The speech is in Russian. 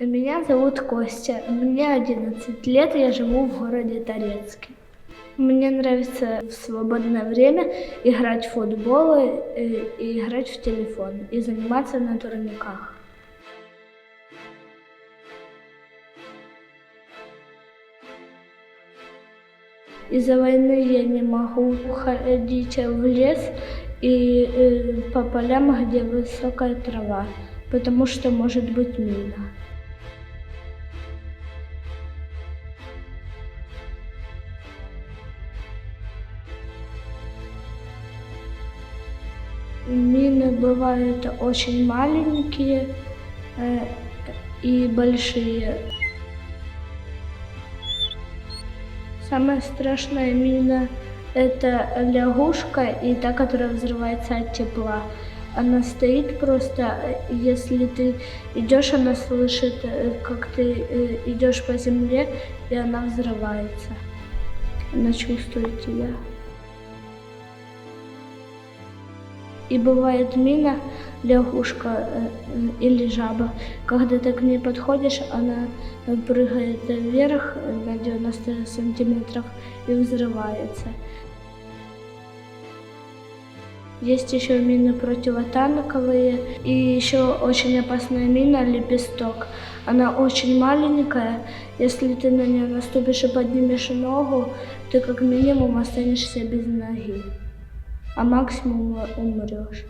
Меня зовут Костя, мне 11 лет, я живу в городе Торецке. Мне нравится в свободное время играть в футбол э, и играть в телефон и заниматься на турниках. Из-за войны я не могу ходить в лес и э, по полям, где высокая трава, потому что может быть мина. Мины бывают очень маленькие э, и большие. Самая страшная мина – это лягушка и та, которая взрывается от тепла. Она стоит просто, если ты идешь, она слышит, э, как ты э, идешь по земле, и она взрывается. Она чувствует тебя. И бывает мина, лягушка э, или жаба. Когда ты к ней подходишь, она прыгает вверх на 90 сантиметров и взрывается. Есть еще мины противотанковые и еще очень опасная мина лепесток. Она очень маленькая. Если ты на нее наступишь и поднимешь ногу, ты как минимум останешься без ноги а максимум умрешь.